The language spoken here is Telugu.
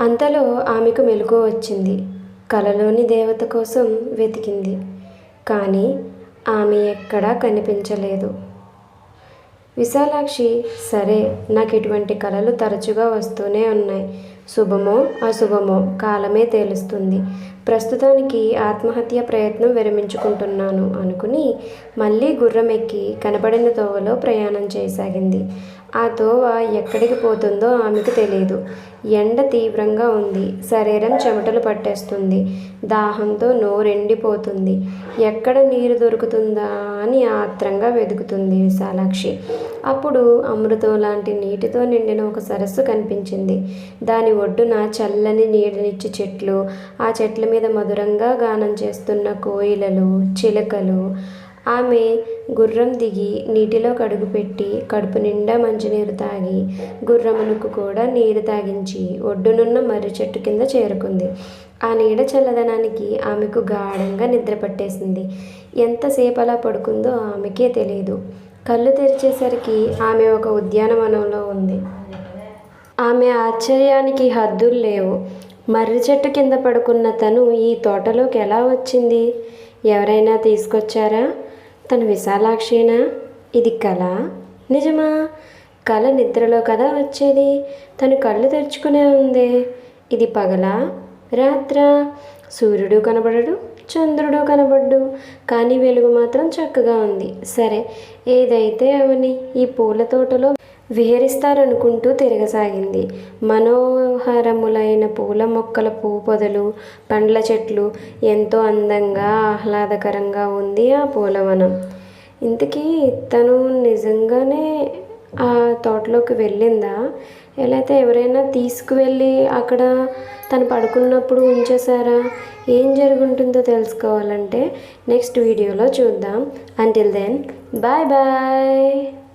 అంతలో ఆమెకు మెలకువ వచ్చింది. కలలోని దేవత కోసం వెతికింది. కానీ ఆమె ఎక్కడా కనిపించలేదు. విశాలాక్షి సరే నాకు ఇటువంటి కళలు తరచుగా వస్తూనే ఉన్నాయి. శుభమో అశుభమో కాలమే తేలుస్తుంది. ప్రస్తుతానికి ఆత్మహత్య ప్రయత్నం విరమించుకుంటున్నాను అనుకుని మళ్ళీ గుర్రం ఎక్కి కనబడిన తోవలో ప్రయాణం చేయసాగింది. ఆ తోవ ఎక్కడికి పోతుందో ఆమెకు తెలియదు ఎండ తీవ్రంగా ఉంది. శరీరం చెమటలు పట్టేస్తుంది. దాహంతో నోరెండిపోతుంది. ఎక్కడ నీరు దొరుకుతుందా అని ఆత్రంగా వెతుకుతుంది విశాలాక్షి. అప్పుడు అమృతం లాంటి నీటితో నిండిన ఒక సరస్సు కనిపించింది. దాని ఒడ్డున చల్లని నీడనిచ్చి చెట్లు ఆ చెట్ల మీద మధురంగా గానం చేస్తున్న కోయిలలు చిలకలు. ఆమె గుర్రం దిగి నీటిలో కడుగు పెట్టి కడుపు నిండా మంచినీరు తాగి గుర్రమునకు కూడా నీరు తాగించి ఒడ్డునున్న మర్రి చెట్టు కింద చేరుకుంది. ఆ నీడ చల్లదనానికి ఆమెకు గాఢంగా నిద్ర పట్టేసింది. ఎంతసేపు అలా పడుకుందో ఆమెకే తెలియదు కళ్ళు తెరిచేసరికి ఆమె ఒక ఉద్యానవనంలో ఉంది. ఆమె ఆశ్చర్యానికి హద్దులు లేవు. మర్రి చెట్టు కింద పడుకున్న తను ఈ తోటలోకి ఎలా వచ్చింది? ఎవరైనా తీసుకొచ్చారా? తను విశాలాక్షేనా ఇది కళ నిజమా? కళ నిద్రలో కదా వచ్చేది? తను కళ్ళు తెరుచుకునే ఉంది. ఇది పగలా? రాత్రా? సూర్యుడు కనబడడు చంద్రుడు కనబడ్డు కానీ వెలుగు మాత్రం చక్కగా ఉంది. సరే ఏదైతే అవని ఈ పూల తోటలో విహరిస్తారనుకుంటూ తిరగసాగింది. మనోహరములైన పూల మొక్కల పూపొదలు పొదలు పండ్ల చెట్లు ఎంతో అందంగా ఆహ్లాదకరంగా ఉంది ఆ పూలవనం. ఇంతకీ తను నిజంగానే ఆ తోటలోకి వెళ్ళిందా? ఎలా అయితే ఎవరైనా తీసుకువెళ్ళి అక్కడ తను పడుకున్నప్పుడు ఉంచేసారా ఏం జరుగుంటుందో తెలుసుకోవాలంటే నెక్స్ట్ వీడియోలో చూద్దాం. Until then bye bye